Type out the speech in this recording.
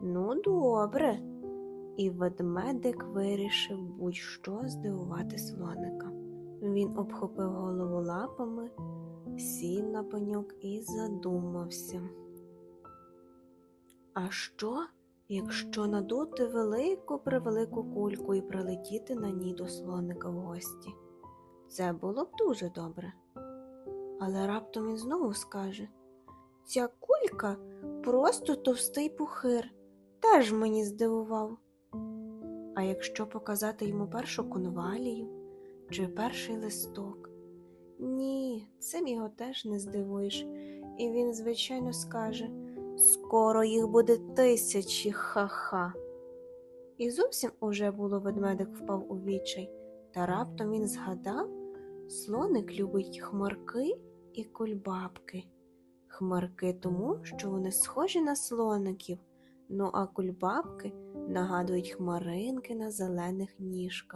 Ну, добре. І ведмедик вирішив будь-що здивувати слоника. Він обхопив голову лапами, сів на пеньок і задумався. А що, якщо надути велику превелику кульку і прилетіти на ній до слоника в гості? Це було б дуже добре. Але раптом він знову скаже: Ця кулька просто товстий пухир, теж мені здивував. А якщо показати йому першу конвалію чи перший листок? Ні, цим його теж не здивуєш, і він, звичайно, скаже Скоро їх буде тисячі, ха-ха. І зовсім уже було ведмедик впав у відчай, та раптом він згадав, слоник любить хмарки і кульбабки. Хмарки тому, що вони схожі на слоників, ну а кульбабки нагадують хмаринки на зелених ніжках.